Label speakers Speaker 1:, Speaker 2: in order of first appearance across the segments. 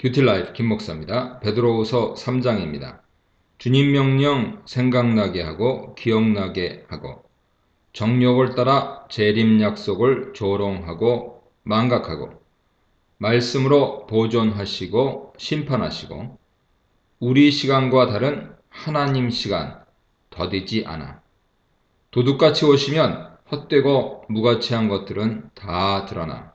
Speaker 1: 큐틸라이트 김목사입니다. 베드로후서 3장입니다. 주님 명령 생각나게 하고 기억나게 하고 정욕을 따라 재림 약속을 조롱하고 망각하고 말씀으로 보존하시고 심판하시고 우리 시간과 다른 하나님 시간 더디지 않아 도둑같이 오시면 헛되고 무가치한 것들은 다 드러나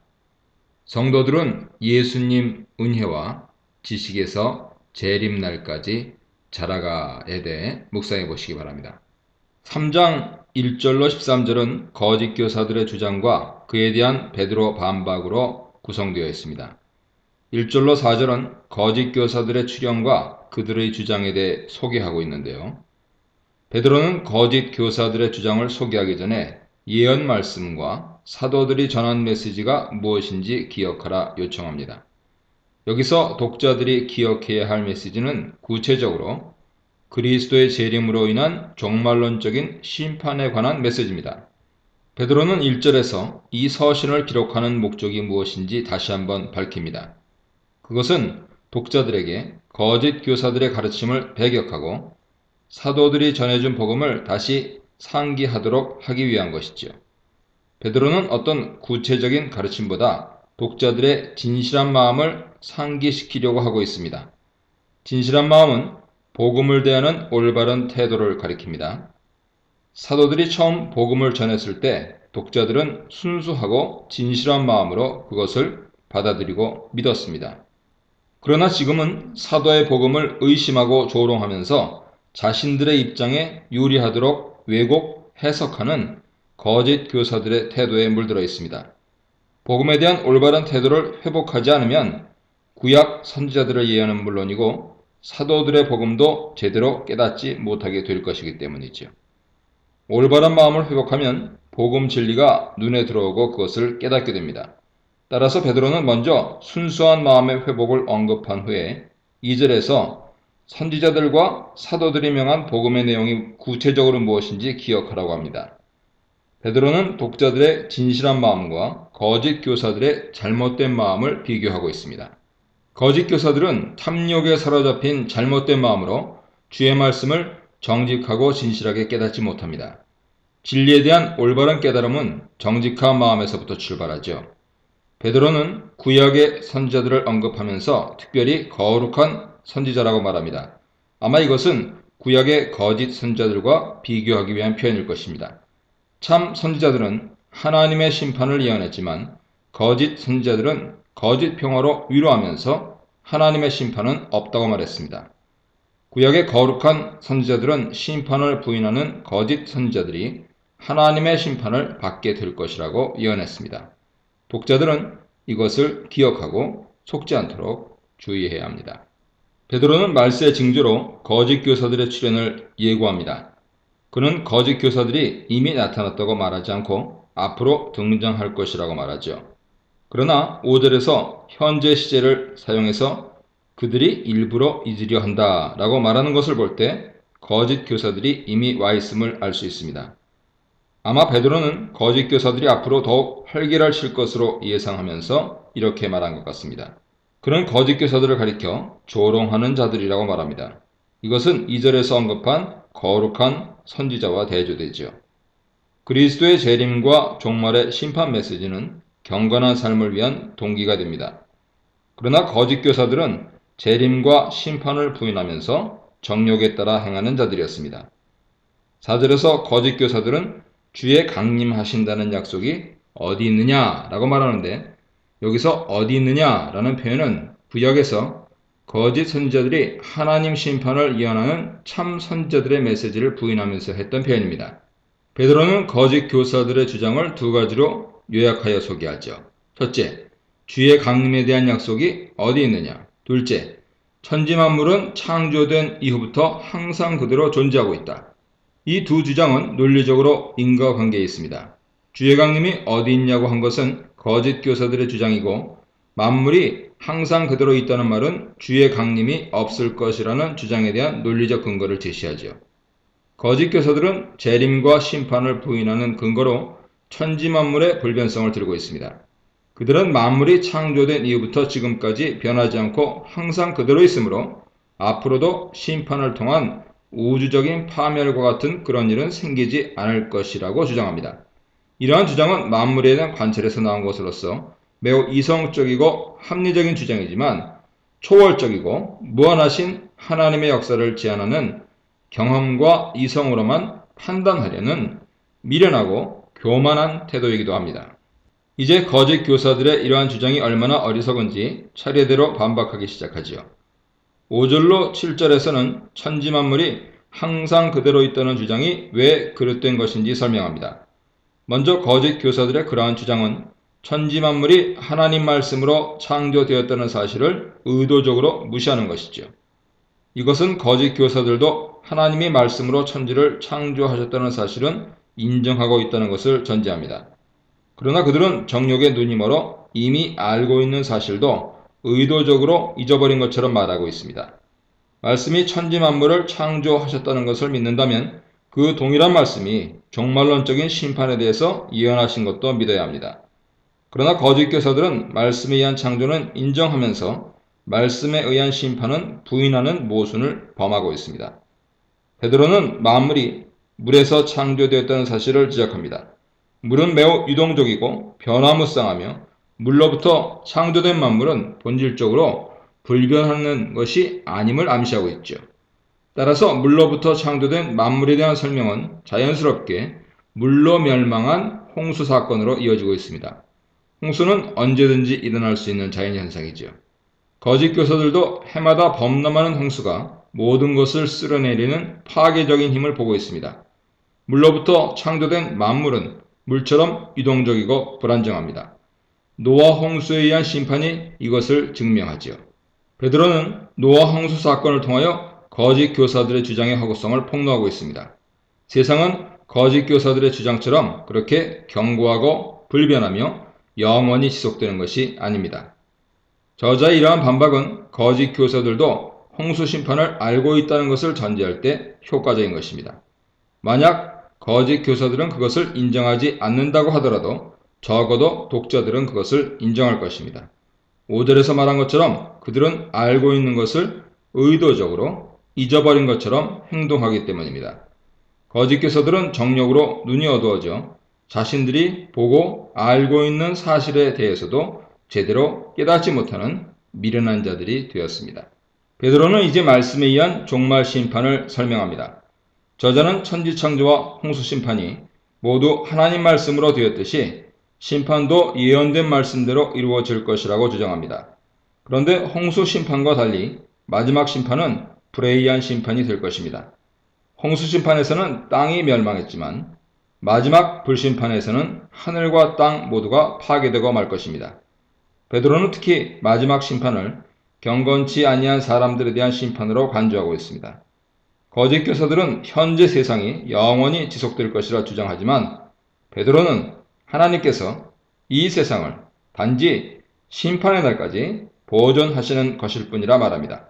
Speaker 1: 성도들은 예수님 은혜와 지식에서 재림날까지 자라가에 대해 묵상해 보시기 바랍니다. 3장 1절로 13절은 거짓 교사들의 주장과 그에 대한 베드로 반박으로 구성되어 있습니다. 1절로 4절은 거짓 교사들의 출현과 그들의 주장에 대해 소개하고 있는데요. 베드로는 거짓 교사들의 주장을 소개하기 전에 예언 말씀과 사도들이 전한 메시지가 무엇인지 기억하라 요청합니다. 여기서 독자들이 기억해야 할 메시지는 구체적으로 그리스도의 재림으로 인한 종말론적인 심판에 관한 메시지입니다. 베드로는 1절에서 이 서신을 기록하는 목적이 무엇인지 다시 한번 밝힙니다. 그것은 독자들에게 거짓 교사들의 가르침을 배격하고 사도들이 전해준 복음을 다시 상기하도록 하기 위한 것이지요. 베드로는 어떤 구체적인 가르침보다 독자들의 진실한 마음을 상기시키려고 하고 있습니다. 진실한 마음은 복음을 대하는 올바른 태도를 가리킵니다. 사도들이 처음 복음을 전했을 때 독자들은 순수하고 진실한 마음으로 그것을 받아들이고 믿었습니다. 그러나 지금은 사도의 복음을 의심하고 조롱하면서 자신들의 입장에 유리하도록 왜곡, 해석하는 거짓 교사들의 태도에 물들어 있습니다. 복음에 대한 올바른 태도를 회복하지 않으면 구약 선지자들의 예언은 물론이고 사도들의 복음도 제대로 깨닫지 못하게 될 것이기 때문이죠. 올바른 마음을 회복하면 복음 진리가 눈에 들어오고 그것을 깨닫게 됩니다. 따라서 베드로는 먼저 순수한 마음의 회복을 언급한 후에 2절에서 선지자들과 사도들이 명한 복음의 내용이 구체적으로 무엇인지 기억하라고 합니다. 베드로는 독자들의 진실한 마음과 거짓 교사들의 잘못된 마음을 비교하고 있습니다. 거짓 교사들은 탐욕에 사로잡힌 잘못된 마음으로 주의 말씀을 정직하고 진실하게 깨닫지 못합니다. 진리에 대한 올바른 깨달음은 정직한 마음에서부터 출발하죠. 베드로는 구약의 선지자들을 언급하면서 특별히 거룩한 선지자라고 말합니다. 아마 이것은 구약의 거짓 선지자들과 비교하기 위한 표현일 것입니다. 참 선지자들은 하나님의 심판을 예언했지만 거짓 선지자들은 거짓 평화로 위로하면서 하나님의 심판은 없다고 말했습니다. 구약의 거룩한 선지자들은 심판을 부인하는 거짓 선지자들이 하나님의 심판을 받게 될 것이라고 예언했습니다. 독자들은 이것을 기억하고 속지 않도록 주의해야 합니다. 베드로는 말세의 징조로 거짓 교사들의 출현을 예고합니다. 그는 거짓 교사들이 이미 나타났다고 말하지 않고 앞으로 등장할 것이라고 말하죠. 그러나 5절에서 현재 시제를 사용해서 그들이 일부러 잊으려 한다 라고 말하는 것을 볼 때 거짓 교사들이 이미 와 있음을 알 수 있습니다. 아마 베드로는 거짓 교사들이 앞으로 더욱 활기를 칠 것으로 예상하면서 이렇게 말한 것 같습니다. 그는 거짓 교사들을 가리켜 조롱하는 자들이라고 말합니다. 이것은 2절에서 언급한 거룩한 선지자와 대조되지요. 그리스도의 재림과 종말의 심판 메시지는 경건한 삶을 위한 동기가 됩니다. 그러나 거짓 교사들은 재림과 심판을 부인하면서 정욕에 따라 행하는 자들이었습니다. 4절에서 거짓 교사들은 주의 강림하신다는 약속이 어디 있느냐라고 말하는데 여기서 어디 있느냐라는 표현은 구역에서 거짓 선지자들이 하나님 심판을 예언하는 참 선지자들의 메시지를 부인하면서 했던 표현입니다. 베드로는 거짓 교사들의 주장을 두 가지로 요약하여 소개하죠. 첫째, 주의 강림에 대한 약속이 어디 있느냐? 둘째, 천지 만물은 창조된 이후부터 항상 그대로 존재하고 있다. 이 두 주장은 논리적으로 인과관계에 있습니다. 주의 강림이 어디 있냐고 한 것은 거짓 교사들의 주장이고 만물이 항상 그대로 있다는 말은 주의 강림이 없을 것이라는 주장에 대한 논리적 근거를 제시하죠. 거짓 교사들은 재림과 심판을 부인하는 근거로 천지 만물의 불변성을 들고 있습니다. 그들은 만물이 창조된 이후부터 지금까지 변하지 않고 항상 그대로 있으므로 앞으로도 심판을 통한 우주적인 파멸과 같은 그런 일은 생기지 않을 것이라고 주장합니다. 이러한 주장은 만물에 대한 관찰에서 나온 것으로서 매우 이성적이고 합리적인 주장이지만 초월적이고 무한하신 하나님의 역사를 제안하는 경험과 이성으로만 판단하려는 미련하고 교만한 태도이기도 합니다. 이제 거짓 교사들의 이러한 주장이 얼마나 어리석은지 차례대로 반박하기 시작하지요. 5절로 7절에서는 천지 만물이 항상 그대로 있다는 주장이 왜 그릇된 것인지 설명합니다. 먼저 거짓 교사들의 그러한 주장은 천지 만물이 하나님 말씀으로 창조되었다는 사실을 의도적으로 무시하는 것이죠. 이것은 거짓 교사들도 하나님의 말씀으로 천지를 창조하셨다는 사실은 인정하고 있다는 것을 전제합니다. 그러나 그들은 정욕의 눈이 멀어 이미 알고 있는 사실도 의도적으로 잊어버린 것처럼 말하고 있습니다. 말씀이 천지 만물을 창조하셨다는 것을 믿는다면 그 동일한 말씀이 종말론적인 심판에 대해서 예언하신 것도 믿어야 합니다. 그러나 거짓 교사들은 말씀에 의한 창조는 인정하면서 말씀에 의한 심판은 부인하는 모순을 범하고 있습니다. 베드로는 만물이 물에서 창조되었다는 사실을 지적합니다. 물은 매우 유동적이고 변화무쌍하며 물로부터 창조된 만물은 본질적으로 불변하는 것이 아님을 암시하고 있죠. 따라서 물로부터 창조된 만물에 대한 설명은 자연스럽게 물로 멸망한 홍수 사건으로 이어지고 있습니다. 홍수는 언제든지 일어날 수 있는 자연현상이죠. 거짓 교사들도 해마다 범람하는 홍수가 모든 것을 쓸어내리는 파괴적인 힘을 보고 있습니다. 물로부터 창조된 만물은 물처럼 유동적이고 불안정합니다. 노아 홍수에 의한 심판이 이것을 증명하지요. 베드로는 노아 홍수 사건을 통하여 거짓 교사들의 주장의 허구성을 폭로하고 있습니다. 세상은 거짓 교사들의 주장처럼 그렇게 견고하고 불변하며 영원히 지속되는 것이 아닙니다. 저자의 이러한 반박은 거짓 교사들도 홍수 심판을 알고 있다는 것을 전제할 때 효과적인 것입니다. 만약 거짓 교사들은 그것을 인정하지 않는다고 하더라도 적어도 독자들은 그것을 인정할 것입니다. 5절에서 말한 것처럼 그들은 알고 있는 것을 의도적으로 잊어버린 것처럼 행동하기 때문입니다. 거짓 교사들은 정력으로 눈이 어두워져 자신들이 보고 알고 있는 사실에 대해서도 제대로 깨닫지 못하는 미련한 자들이 되었습니다. 베드로는 이제 말씀에 의한 종말 심판을 설명합니다. 저자는 천지창조와 홍수 심판이 모두 하나님 말씀으로 되었듯이 심판도 예언된 말씀대로 이루어질 것이라고 주장합니다. 그런데 홍수 심판과 달리 마지막 심판은 불의한 심판이 될 것입니다. 홍수 심판에서는 땅이 멸망했지만 마지막 불심판에서는 하늘과 땅 모두가 파괴되고 말 것입니다. 베드로는 특히 마지막 심판을 경건치 아니한 사람들에 대한 심판으로 간주하고 있습니다. 거짓 교사들은 현재 세상이 영원히 지속될 것이라 주장하지만 베드로는 하나님께서 이 세상을 단지 심판의 날까지 보존하시는 것일 뿐이라 말합니다.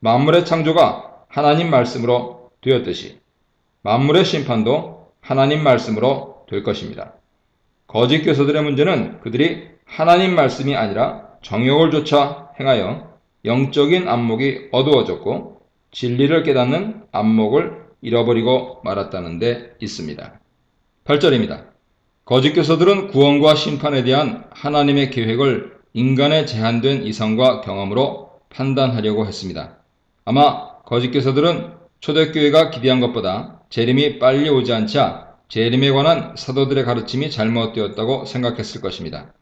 Speaker 1: 만물의 창조가 하나님 말씀으로 되었듯이 만물의 심판도 하나님 말씀으로 될 것입니다. 거짓 교사들의 문제는 그들이 하나님 말씀이 아니라 정욕을 조차 행하여 영적인 안목이 어두워졌고 진리를 깨닫는 안목을 잃어버리고 말았다는 데 있습니다. 8절입니다. 거짓 교사들은 구원과 심판에 대한 하나님의 계획을 인간의 제한된 이성과 경험으로 판단하려고 했습니다. 아마 거짓 교사들은 초대교회가 기대한 것보다 재림이 빨리 오지 않자 재림에 관한 사도들의 가르침이 잘못되었다고 생각했을 것입니다.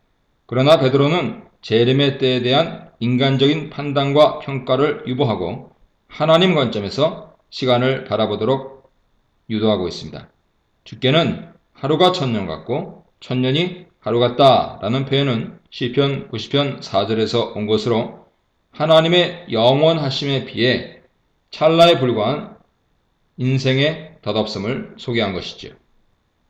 Speaker 1: 그러나 베드로는 재림의 때에 대한 인간적인 판단과 평가를 유보하고 하나님 관점에서 시간을 바라보도록 유도하고 있습니다. 주께는 하루가 천년 같고 천년이 하루 같다 라는 표현은 시편 90편 4절에서 온 것으로 하나님의 영원하심에 비해 찰나에 불과한 인생의 덧없음을 소개한 것이죠.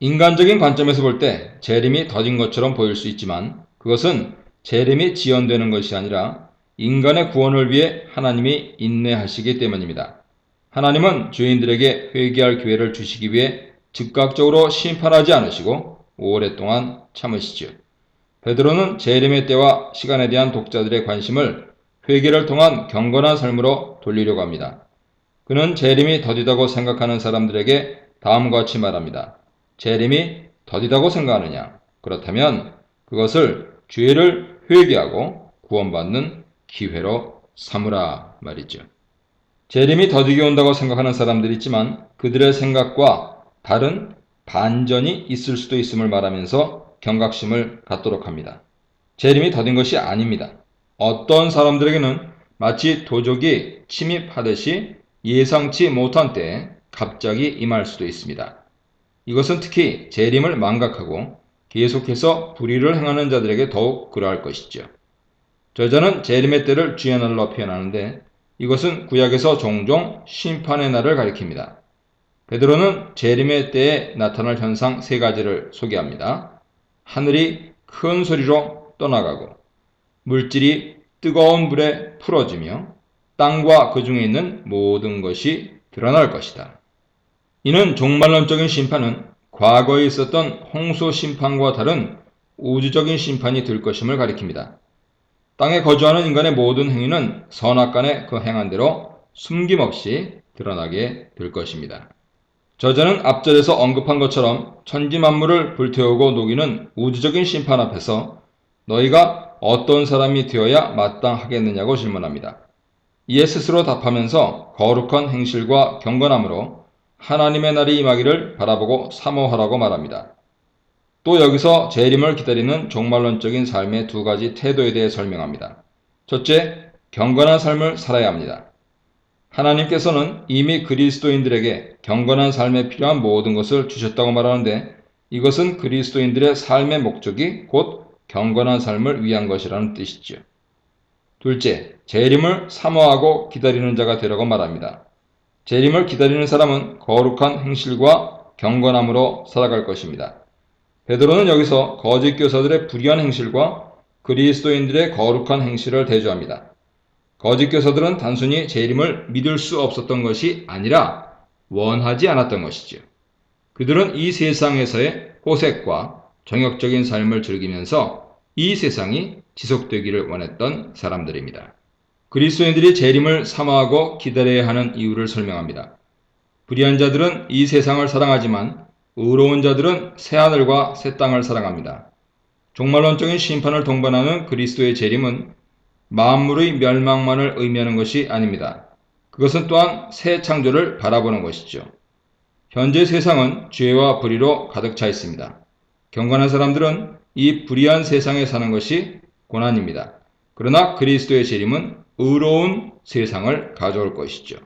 Speaker 1: 인간적인 관점에서 볼 때 재림이 더딘 것처럼 보일 수 있지만 그것은 재림이 지연되는 것이 아니라 인간의 구원을 위해 하나님이 인내하시기 때문입니다. 하나님은 죄인들에게 회개할 기회를 주시기 위해 즉각적으로 심판하지 않으시고 오랫동안 참으시죠. 베드로는 재림의 때와 시간에 대한 독자들의 관심을 회개를 통한 경건한 삶으로 돌리려고 합니다. 그는 재림이 더디다고 생각하는 사람들에게 다음과 같이 말합니다. 재림이 더디다고 생각하느냐? 그렇다면 그것을 죄를 회개하고 구원받는 기회로 삼으라 말이죠. 재림이 더디게 온다고 생각하는 사람들이 있지만 그들의 생각과 다른 반전이 있을 수도 있음을 말하면서 경각심을 갖도록 합니다. 재림이 더딘 것이 아닙니다. 어떤 사람들에게는 마치 도적이 침입하듯이 예상치 못한 때에 갑자기 임할 수도 있습니다. 이것은 특히 재림을 망각하고 계속해서 불의를 행하는 자들에게 더욱 그러할 것이죠. 저자는 재림의 때를 주의 날로 표현하는데 이것은 구약에서 종종 심판의 날을 가리킵니다. 베드로는 재림의 때에 나타날 현상 세 가지를 소개합니다. 하늘이 큰 소리로 떠나가고 물질이 뜨거운 불에 풀어지며 땅과 그 중에 있는 모든 것이 드러날 것이다. 이는 종말론적인 심판은 과거에 있었던 홍수 심판과 다른 우주적인 심판이 될 것임을 가리킵니다. 땅에 거주하는 인간의 모든 행위는 선악간에 그 행한 대로 숨김없이 드러나게 될 것입니다. 저자는 앞절에서 언급한 것처럼 천지 만물을 불태우고 녹이는 우주적인 심판 앞에서 너희가 어떤 사람이 되어야 마땅하겠느냐고 질문합니다. 이에 스스로 답하면서 거룩한 행실과 경건함으로 하나님의 날이 임하기를 바라보고 사모하라고 말합니다. 또 여기서 재림을 기다리는 종말론적인 삶의 두 가지 태도에 대해 설명합니다. 첫째, 경건한 삶을 살아야 합니다. 하나님께서는 이미 그리스도인들에게 경건한 삶에 필요한 모든 것을 주셨다고 말하는데 이것은 그리스도인들의 삶의 목적이 곧 경건한 삶을 위한 것이라는 뜻이죠. 둘째, 재림을 사모하고 기다리는 자가 되라고 말합니다. 재림을 기다리는 사람은 거룩한 행실과 경건함으로 살아갈 것입니다. 베드로는 여기서 거짓 교사들의 불의한 행실과 그리스도인들의 거룩한 행실을 대조합니다. 거짓 교사들은 단순히 재림을 믿을 수 없었던 것이 아니라 원하지 않았던 것이지요. 그들은 이 세상에서의 호색과 정욕적인 삶을 즐기면서 이 세상이 지속되기를 원했던 사람들입니다. 그리스도인들이 재림을 사모하고 기다려야 하는 이유를 설명합니다. 불의한 자들은 이 세상을 사랑하지만 의로운 자들은 새 하늘과 새 땅을 사랑합니다. 종말론적인 심판을 동반하는 그리스도의 재림은 만물의 멸망만을 의미하는 것이 아닙니다. 그것은 또한 새 창조를 바라보는 것이죠. 현재 세상은 죄와 불의로 가득 차 있습니다. 경건한 사람들은 이 불의한 세상에 사는 것이 고난입니다. 그러나 그리스도의 재림은 의로운 세상을 가져올 것이죠.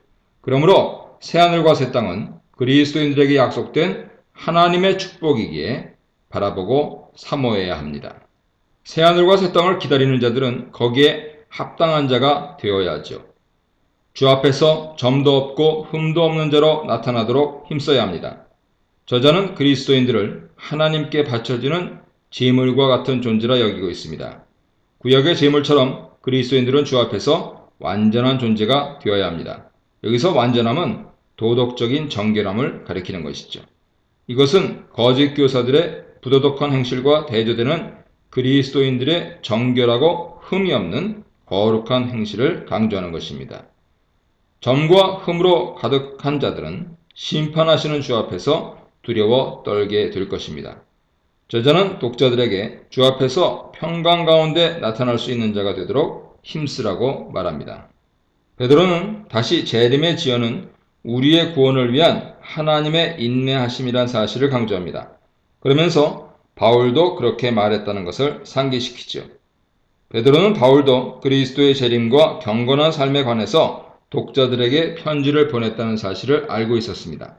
Speaker 1: 그러므로 새하늘과 새 땅은 그리스도인들에게 약속된 하나님의 축복이기에 바라보고 사모해야 합니다. 새하늘과 새 땅을 기다리는 자들은 거기에 합당한 자가 되어야죠. 주 앞에서 점도 없고 흠도 없는 자로 나타나도록 힘써야 합니다. 저자는 그리스도인들을 하나님께 바쳐지는 재물과 같은 존재라 여기고 있습니다. 구약의 재물처럼 그리스도인들은 주 앞에서 완전한 존재가 되어야 합니다. 여기서 완전함은 도덕적인 정결함을 가리키는 것이죠. 이것은 거짓 교사들의 부도덕한 행실과 대조되는 그리스도인들의 정결하고 흠이 없는 거룩한 행실을 강조하는 것입니다. 점과 흠으로 가득한 자들은 심판하시는 주 앞에서 두려워 떨게 될 것입니다. 저자는 독자들에게 주 앞에서 평강 가운데 나타날 수 있는 자가 되도록 힘쓰라고 말합니다. 베드로는 다시 재림의 지연은 우리의 구원을 위한 하나님의 인내하심이란 사실을 강조합니다. 그러면서 바울도 그렇게 말했다는 것을 상기시키죠. 베드로는 바울도 그리스도의 재림과 경건한 삶에 관해서 독자들에게 편지를 보냈다는 사실을 알고 있었습니다.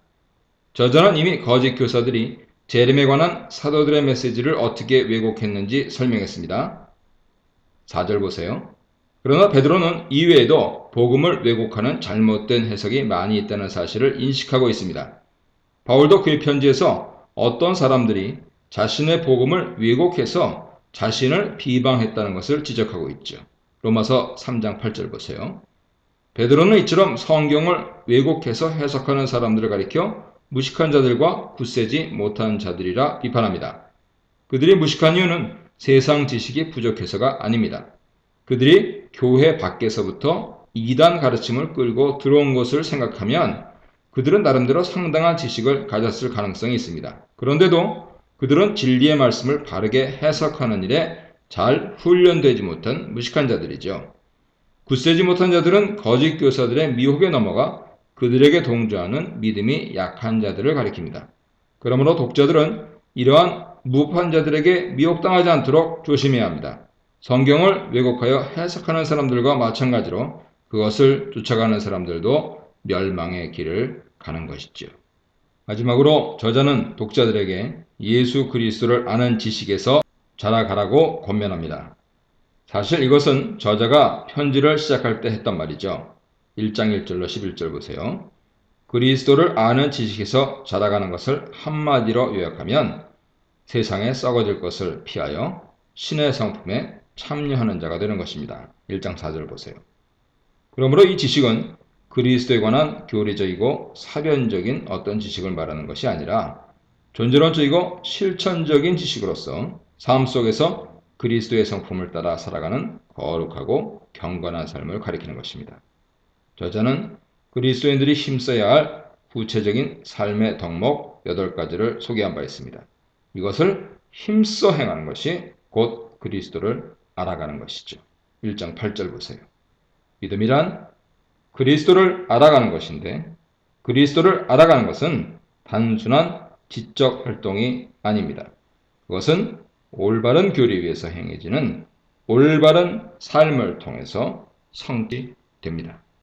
Speaker 1: 저자는 이미 거짓 교사들이 재림에 관한 사도들의 메시지를 어떻게 왜곡했는지 설명했습니다. 4절 보세요. 그러나 베드로는 이외에도 복음을 왜곡하는 잘못된 해석이 많이 있다는 사실을 인식하고 있습니다. 바울도 그의 편지에서 어떤 사람들이 자신의 복음을 왜곡해서 자신을 비방했다는 것을 지적하고 있죠. 로마서 3장 8절 보세요. 베드로는 이처럼 성경을 왜곡해서 해석하는 사람들을 가리켜 무식한 자들과 굳세지 못한 자들이라 비판합니다. 그들이 무식한 이유는 세상 지식이 부족해서가 아닙니다. 그들이 교회 밖에서부터 이단 가르침을 끌고 들어온 것을 생각하면 그들은 나름대로 상당한 지식을 가졌을 가능성이 있습니다. 그런데도 그들은 진리의 말씀을 바르게 해석하는 일에 잘 훈련되지 못한 무식한 자들이죠. 굳세지 못한 자들은 거짓 교사들의 미혹에 넘어가 그들에게 동조하는 믿음이 약한 자들을 가리킵니다. 그러므로 독자들은 이러한 무판 자들에게 미혹당하지 않도록 조심해야 합니다. 성경을 왜곡하여 해석하는 사람들과 마찬가지로 그것을 쫓아가는 사람들도 멸망의 길을 가는 것이죠. 마지막으로 저자는 독자들에게 예수 그리스도를 아는 지식에서 자라가라고 권면합니다. 사실 이것은 저자가 편지를 시작할 때 했던 말이죠. 1장 1절로 11절 보세요. 그리스도를 아는 지식에서 자라가는 것을 한마디로 요약하면 세상에 썩어질 것을 피하여 신의 성품에 참여하는 자가 되는 것입니다. 1장 4절 보세요. 그러므로 이 지식은 그리스도에 관한 교리적이고 사변적인 어떤 지식을 말하는 것이 아니라 존재론적이고 실천적인 지식으로서 삶 속에서 그리스도의 성품을 따라 살아가는 거룩하고 경건한 삶을 가리키는 것입니다. 저자는 그리스도인들이 힘써야 할 구체적인 삶의 덕목 8가지를 소개한 바 있습니다. 이것을 힘써 행하는 것이 곧 그리스도를 알아가는 것이죠. 1장 8절 보세요. 믿음이란 그리스도를 알아가는 것인데 그리스도를 알아가는 것은 단순한 지적 활동이 아닙니다. 그것은 올바른 교리 위에서 행해지는 올바른 삶을 통해서 성취됩니다.